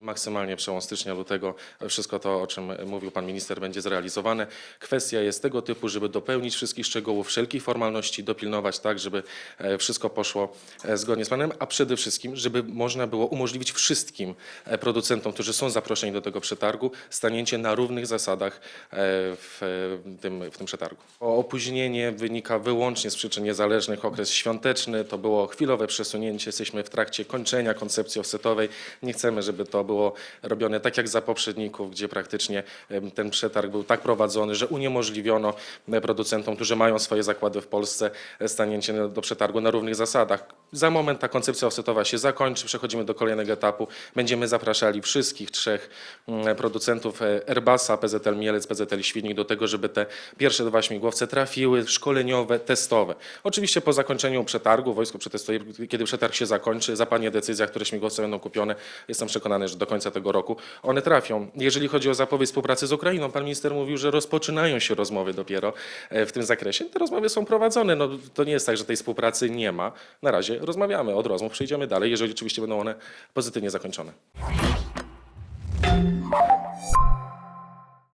Maksymalnie przełom stycznia, lutego wszystko to, o czym mówił pan minister, będzie zrealizowane. Kwestia jest tego typu, żeby dopełnić wszystkich szczegółów, wszelkich formalności, dopilnować tak, żeby e, wszystko poszło e, zgodnie z planem, a przede wszystkim, żeby można było umożliwić wszystkim e, producentom, którzy są zaproszeni do tego przetargu, stanięcie na równych zasadach w tym, w tym przetargu. Opóźnienie wynika wyłącznie z przyczyn niezależnych. Okres świąteczny to było chwilowe przesunięcie. Jesteśmy w trakcie kończenia koncepcji offsetowej. Nie chcemy, żeby to było robione tak jak za poprzedników, gdzie praktycznie ten przetarg był tak prowadzony, że uniemożliwiono e, producentom, którzy mają swoje zakłady w Polsce, e, stanięcie na- do przetargu na równych zasadach. Za moment ta koncepcja offsetowa się zakończy, przechodzimy do kolejnego etapu. Będziemy zapraszali wszystkich trzech mm, producentów e, Airbusa, PZL Mielec, PZL Świdnik do tego, żeby te pierwsze dwa śmigłowce trafiły, szkoleniowe, testowe. Oczywiście po zakończeniu przetargu, wojsko przetestuje, kiedy przetarg się zakończy, zapadnie decyzja, które śmigłowce będą kupione. Jestem przekonany, że do końca tego roku one trafią. Jeżeli chodzi o zapowiedź współpracy z Ukrainą, pan minister mówił, że rozpoczynają się rozmowy dopiero e, w tym zakresie. Te rozmowy są prowadzone. No, to nie jest tak, że tej współpracy nie ma. Na razie rozmawiamy, od rozmów przejdziemy dalej, jeżeli oczywiście będą one pozytywnie zakończone.